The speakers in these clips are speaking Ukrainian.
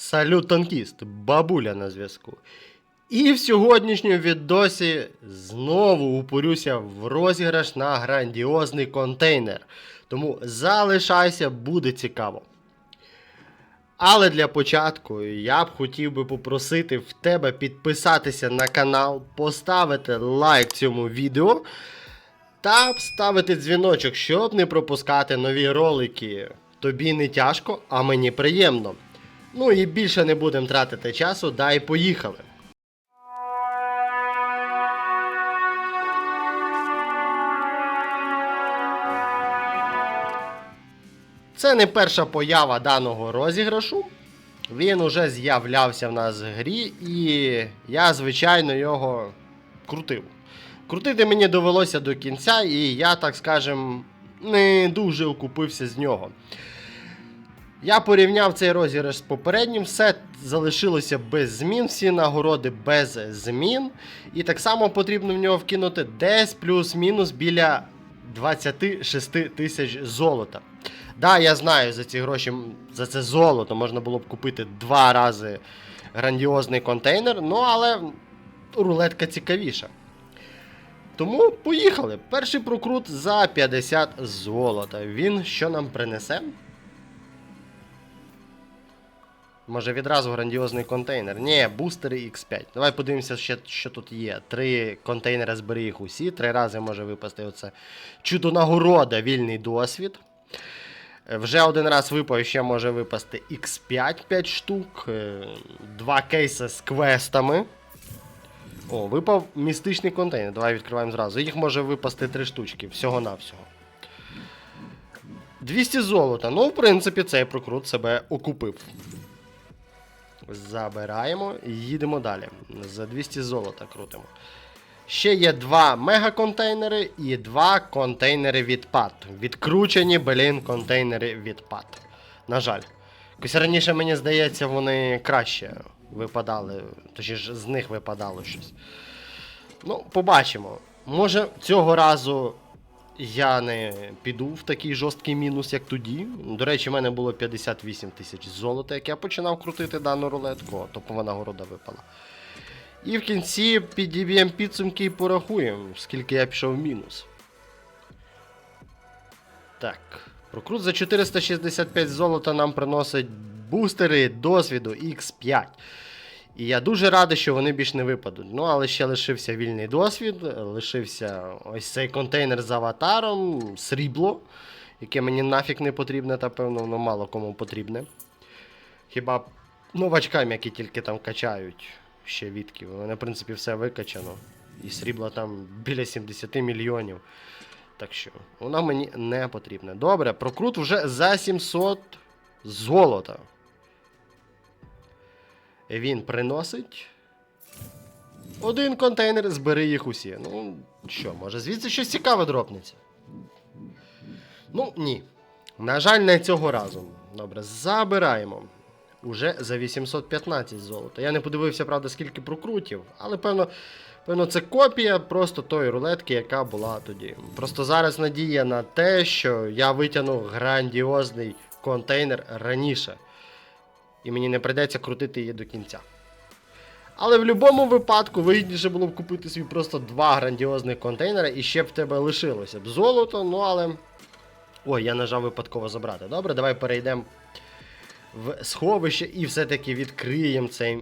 Салют танкіст, бабуля на зв'язку. І в сьогоднішньому відосі знову упорюся в розіграш на грандіозний контейнер. Тому залишайся, буде цікаво. Але для початку я б хотів би попросити в тебе підписатися на канал, поставити лайк цьому відео та вставити дзвіночок, щоб не пропускати нові ролики. Тобі не тяжко, а мені приємно. Ну і більше не будемо тратити часу, дай поїхали. Це не перша поява даного розіграшу. Він уже з'являвся в нас в грі, і я, звичайно, його крутив. Крутити мені довелося до кінця, і я, так скажем, не дуже окупився з нього. Я порівняв цей розіграш з попереднім, все залишилося без змін, всі нагороди без змін. І так само потрібно в нього вкинути десь плюс-мінус біля 26 тисяч золота. Да, я знаю, за ці гроші, за це золото можна було б купити два рази грандіозний контейнер, ну але рулетка цікавіша. Тому поїхали. Перший прокрут за 50 золота. Він що нам принесе? Може відразу грандіозний контейнер. Ні, бустери X5. Давай подивимося, ще, що тут є. Три контейнери збери їх усі. Три рази може випасти оце чудо нагорода, вільний досвід. Вже один раз випав, ще може випасти X5 5 штук. е, Два кейси з квестами. О, випав містичний контейнер. Давай відкриваємо зразу. Їх може випасти три штучки, всього-навсього. 200 золота. Ну, в принципі, цей прокрут себе окупив. Забираємо і їдемо далі. За 200 золота крутимо. Ще є два мегаконтейнери і два контейнери від пад. Відкручені, блін, контейнери від пад. На жаль. Якось раніше, мені здається, вони краще випадали. Точніше, з них випадало щось. Ну, побачимо. Може, цього разу я не піду в такий жорсткий мінус, як тоді. До речі, в мене було 58 тисяч золота, як я починав крутити дану рулетку, топова нагорода випала. І в кінці підіб'ємо підсумки і порахуємо, скільки я пішов в мінус. Так. Прокрут за 465 золота нам приносить бустери досвіду X5. І я дуже радий, що вони більш не випадуть. Ну, але ще лишився вільний досвід, лишився ось цей контейнер з аватаром, срібло, яке мені нафіг не потрібне, та певно, воно мало кому потрібне. Хіба новачкам, які тільки там качають ще відків. У мене, в принципі, все викачано. І срібла там біля 70 мільйонів. Так що, вона мені не потрібна. Добре, прокрут вже за 700 золота. Він приносить. Один контейнер, збери їх усі. Ну, що, може, звідси щось цікаве дропнеться? Ну, ні. На жаль, не цього разу. Добре, забираємо. Уже за 815 золота. Я не подивився, правда, скільки прокрутів, але певно, певно, це копія просто тої рулетки, яка була тоді. Просто зараз надія на те, що я витягну грандіозний контейнер раніше. І мені не прийдеться крутити її до кінця. Але в будь-якому випадку вигідніше було б купити собі просто два грандіозних контейнери і ще б в тебе лишилося б золото, ну але. Ой, я нажав випадково забрати. Добре, давай перейдемо в сховище і все-таки відкриємо цей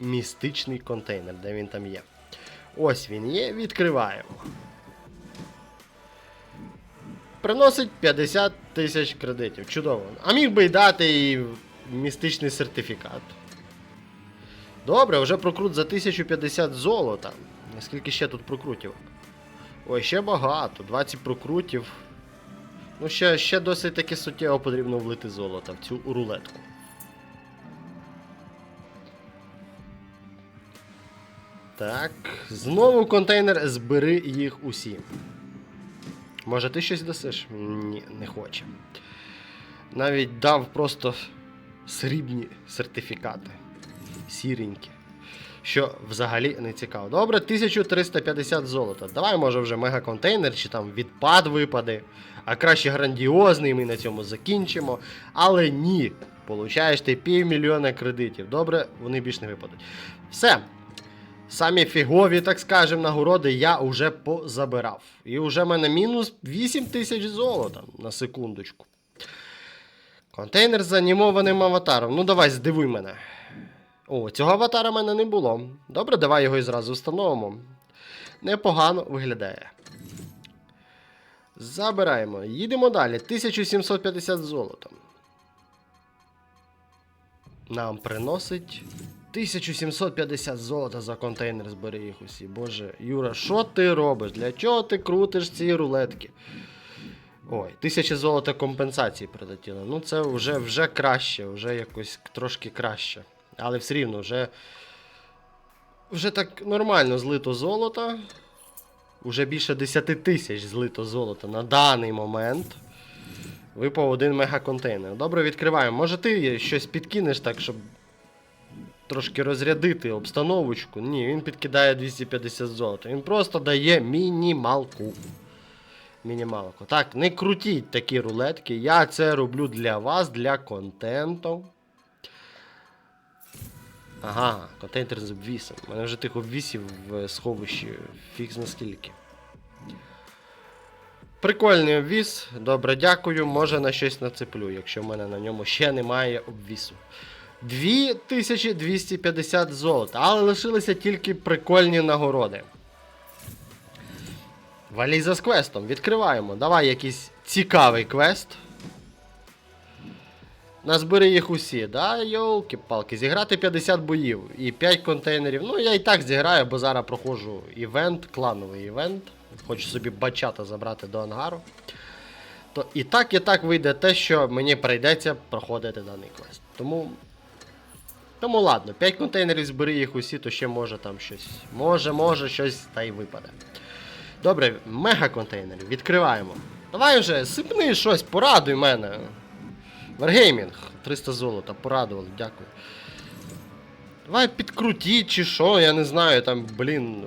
містичний контейнер, де він там є. Ось він є, відкриваємо. Приносить 50 тисяч кредитів. Чудово. А міг би й дати і містичний сертифікат. Добре, вже прокрут за 1050 золота. Наскільки ще тут прокрутів? Ой, ще багато. 20 прокрутів. Ну, ще, ще досить таки суттєво потрібно влити золота в цю рулетку. Так, знову контейнер, збери їх усі. Може, ти щось дасиш? Ні, не хоче. Навіть дав просто срібні сертифікати. Сіренькі. Що взагалі не цікаво. Добре, 1350 золота. Давай, може, вже мегаконтейнер, чи там відпад випаде. А краще грандіозний, ми на цьому закінчимо. Але ні. Получаєш ти півмільйона кредитів. Добре, вони більш не випадуть. Все. Самі фігові, так скажем, нагороди я вже позабирав. І вже в мене мінус 8 тисяч золота на секундочку. Контейнер з анімованим аватаром. Ну давай, здивуй мене. О, цього аватара в мене не було. Добре, давай його і зразу встановимо. Непогано виглядає. Забираємо. Їдемо далі. 1750 золота. Нам приносить 1750 золота за контейнер, збери їх усі. Боже, Юра, що ти робиш? Для чого ти крутиш ці рулетки? Ой, 1000 золота компенсації прилетіло. Ну це вже, вже краще, вже якось трошки краще. Але все рівно вже. Вже так нормально злито золото. Уже більше 10 тисяч злито золота на даний момент. Випав один мегаконтейнер. Добре, відкриваємо. Може ти щось підкинеш так, щоб трошки розрядити обстановочку. Ні, він підкидає 250 золота. Він просто дає мінімалку. Мінімалку. Так, не крутіть такі рулетки. Я це роблю для вас, для контенту. Ага, контейнер з обвісом. У мене вже тих обвісів в сховищі. Фікс наскільки. Прикольний обвіс. Добре, дякую. Може на щось нацеплю, якщо в мене на ньому ще немає обвісу. 2250 золота, але лишилися тільки прикольні нагороди. Валіза з квестом. Відкриваємо. Давай якийсь цікавий квест. Назбери їх усі, да? Йолки-палки, зіграти 50 боїв і 5 контейнерів. Ну, я і так зіграю, бо зараз проходжу івент, клановий івент. Хочу собі бачата забрати до ангару. То і так, і так вийде те, що мені прийдеться проходити даний квест. Тому. Тому ладно, 5 контейнерів збери їх усі, то ще може там щось. Може, може, щось та й випаде. Добре, мега контейнери, відкриваємо. Давай вже, сипни щось, порадуй мене. Wargaming, 300 золота, порадували, дякую. Давай підкрутіть чи що, я не знаю, там, блін.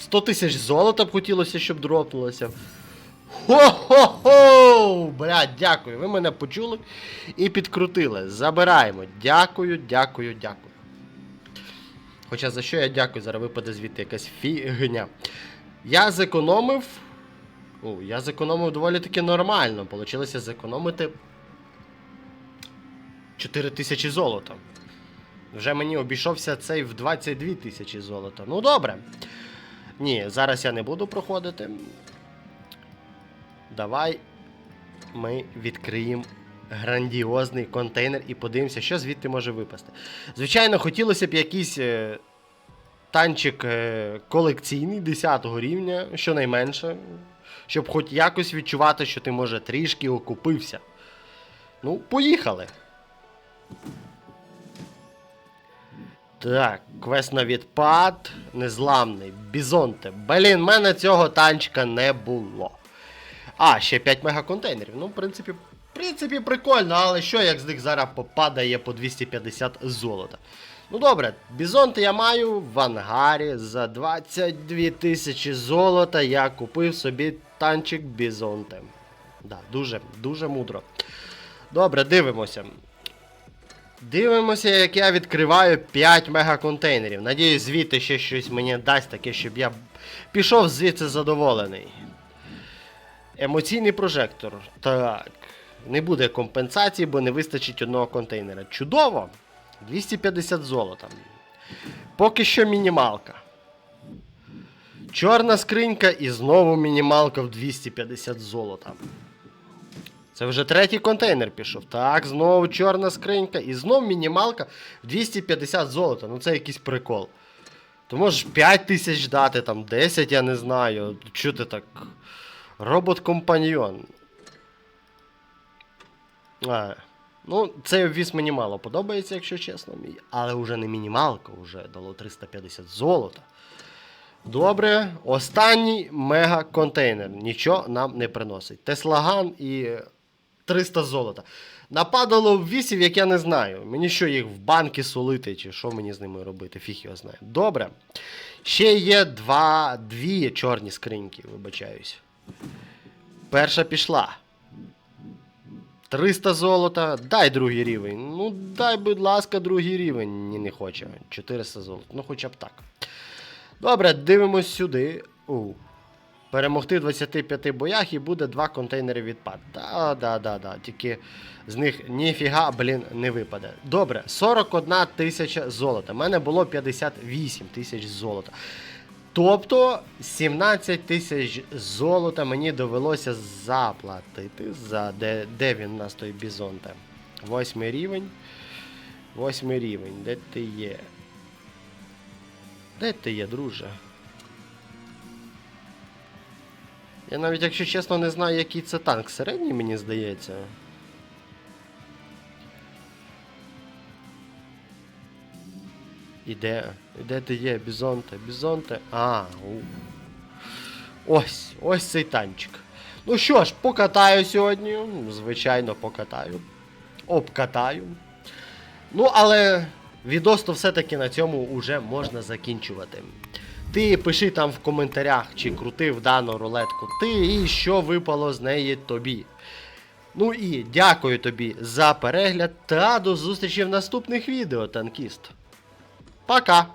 100 тисяч золота б хотілося, щоб дропнулося. Хо-хо-хо! Блядь, дякую, ви мене почули і підкрутили. Забираємо. Дякую, дякую, дякую. Хоча за що я дякую, зараз випаде звідти якась фігня. Я зекономив. О, я зекономив доволі таки нормально. Получилося зекономити 4 тисячі золота. Вже мені обійшовся цей в 22 тисячі золота. Ну добре. Ні, зараз я не буду проходити. Давай ми відкриємо грандіозний контейнер і подивимося, що звідти може випасти. Звичайно, хотілося б якийсь е, танчик е, колекційний 10 рівня, щонайменше, щоб хоч якось відчувати, що ти, може, трішки окупився. Ну, поїхали. Так, квест на відпад. Незламний. Бізонте. Блін, в мене цього танчика не було. А, ще 5 мегаконтейнерів. Ну, в принципі, принципі, прикольно, але що як з них зараз попадає по 250 золота. Ну добре, бізонти я маю в ангарі за 22 тисячі золота. Я купив собі танчик бізонте. Да, дуже, дуже мудро. Добре, дивимося. Дивимося, як я відкриваю 5 мегаконтейнерів. Надіюсь, звідти ще щось мені дасть таке, щоб я пішов звідси задоволений. Емоційний прожектор. Так. Не буде компенсації, бо не вистачить одного контейнера. Чудово! 250 золота. Поки що мінімалка. Чорна скринька і знову мінімалка в 250 золота. Це вже третій контейнер пішов. Так, знову чорна скринька і знову мінімалка в 250 золота. Ну це якийсь прикол. То можеш 5 тисяч дати, там 10, я не знаю. Чого ти так. Робот-компаньйон. А, ну, цей обвіз мені мало подобається, якщо чесно. Але вже не мінімалка, вже дало 350 золота. Добре, останній мега-контейнер. Нічого нам не приносить. Теслаган і 300 золота. Нападало обвісів, як я не знаю. Мені що їх в банки солити, чи що мені з ними робити, фіг його знає. Добре. Ще є два, дві чорні скриньки, вибачаюсь. Перша пішла. 300 золота, дай другий рівень. Ну, дай, будь ласка, другий рівень. Ні, не хоче. 400 золота. Ну, хоча б так. Добре, дивимось сюди. У. Перемогти в 25 боях і буде два контейнери відпад. Да, да, да, да. Тільки з них ніфіга, блін, не випаде. Добре, 41 тисяча золота. У мене було 58 тисяч золота. Тобто 17 тисяч золота мені довелося заплатити за де, де він у нас той бізонте? Восьмий рівень. Восьмий рівень. Де ти є? Де ти є, друже? Я навіть, якщо чесно, не знаю, який це танк. Середній, мені здається. І де? Де ти є, Бізонте? Бізонте? А, у. Ось, ось цей танчик. Ну що ж, покатаю сьогодні. Ну, Звичайно, покатаю. Обкатаю. Ну, але відос то все-таки на цьому вже можна закінчувати. Ти пиши там в коментарях, чи крутив дану рулетку ти і що випало з неї тобі. Ну і дякую тобі за перегляд та до зустрічі в наступних відео, танкіст. pra cá.